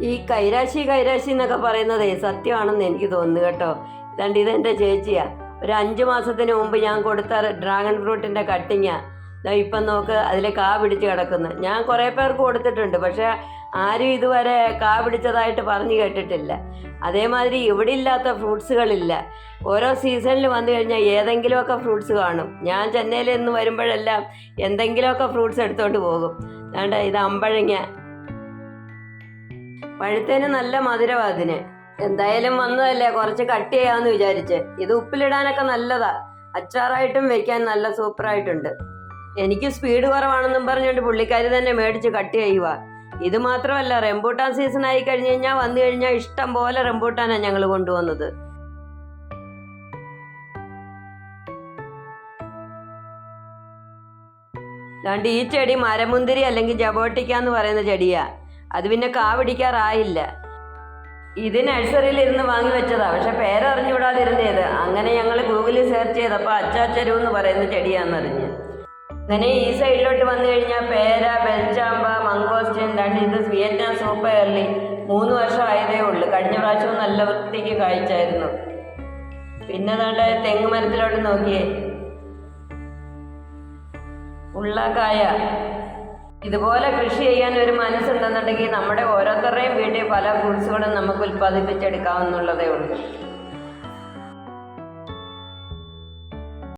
ഈ കൈരാശി കൈരാശി എന്നൊക്കെ പറയുന്നതേ സത്യമാണെന്ന് എനിക്ക് തോന്നുന്നു കേട്ടോ. ഇതാണ്ട് ഇതെന്റെ ചേച്ചിയാ. ഒരു അഞ്ച് മാസത്തിന് മുമ്പ് ഞാൻ കൊടുത്ത ഡ്രാഗൺ ഫ്രൂട്ടിന്റെ കട്ടിങ്ങാ. ഞാൻ ഇപ്പം നോക്ക് അതിൽ കാ പിടിച്ച് കിടക്കുന്നു. ഞാൻ കുറേ പേർക്ക് കൊടുത്തിട്ടുണ്ട് പക്ഷേ ആരും ഇതുവരെ കാ പിടിച്ചതായിട്ട് പറഞ്ഞു കേട്ടിട്ടില്ല. അതേമാതിരി ഇവിടെ ഇല്ലാത്ത ഫ്രൂട്ട്സുകളില്ല. ഓരോ സീസണിൽ വന്നു കഴിഞ്ഞാൽ ഏതെങ്കിലുമൊക്കെ ഫ്രൂട്ട്സ് കാണും. ഞാൻ ചെന്നൈയിൽ നിന്ന് വരുമ്പോഴെല്ലാം എന്തെങ്കിലുമൊക്കെ ഫ്രൂട്ട്സ് എടുത്തുകൊണ്ട് പോകും. വേണ്ട ഇത് അമ്പഴങ്ങ പഴുത്തേന് നല്ല മധുരവാ അതിന്. എന്തായാലും വന്നതല്ലേ കുറച്ച് കട്ട് ചെയ്യാന്ന് വിചാരിച്ച്. ഇത് ഉപ്പിലിടാനൊക്കെ നല്ലതാ. അച്ചാറായിട്ടും വെക്കാൻ നല്ല സൂപ്പറായിട്ടുണ്ട്. എനിക്ക് സ്പീഡ് കുറവാണെന്നും പറഞ്ഞുകൊണ്ട് പുള്ളിക്കാരി തന്നെ മേടിച്ച് കട്ട് ചെയ്യുക. ഇത് മാത്രമല്ല റെമ്പൂട്ടാൻ സീസൺ ആയി കഴിഞ്ഞു കഴിഞ്ഞാൽ വന്നു കഴിഞ്ഞാൽ ഇഷ്ടം പോലെ റെമ്പൂട്ടാനാണ് ഞങ്ങൾ കൊണ്ടുവന്നത്. അതുകൊണ്ട് ഈ ചെടി മരമുന്തിരി അല്ലെങ്കിൽ ജബോട്ടിക്ക എന്ന് പറയുന്ന ചെടിയാ. അത് പിന്നെ കാവിടിക്കാറായില്ല. ഇത് നഴ്സറിയിൽ ഇരുന്ന് വാങ്ങി വെച്ചതാ. പക്ഷെ പേരറിഞ്ഞുകൂടാതിരുന്നേത് അങ്ങനെ ഞങ്ങൾ ഗൂഗിളിൽ സെർച്ച് ചെയ്തപ്പോൾ അച്ചാച്ചരു എന്ന് പറയുന്ന ചെടിയാണെന്നറിഞ്ഞ് അങ്ങനെ ഈ സൈഡിലോട്ട് വന്നു കഴിഞ്ഞാൽ പേര ബെൽചാമ്പ മങ്കോസ്റ്റൻ രണ്ട് ഇത് വിയറ്റ്നാം സൂപ്പർ എർലി മൂന്ന് വർഷം ആയതേ ഉള്ളൂ. കഴിഞ്ഞ പ്രാവശ്യവും നല്ല വൃത്തിക്ക് കാഴ്ചയായിരുന്നു പിന്നെ നല്ല തെങ്ങ് മരത്തിലോട്ട് നോക്കിയേ. ഉള്ള കായ. ഇതുപോലെ കൃഷി ചെയ്യാൻ ഒരു മനസ്സുണ്ടെന്നുണ്ടെങ്കിൽ നമ്മുടെ ഓരോരുത്തരുടെയും വീട്ടിൽ പല ഫ്രൂട്ട്സുകളും നമുക്ക് ഉൽപ്പാദിപ്പിച്ചെടുക്കാവുന്നുള്ളതേ ഉള്ളൂ.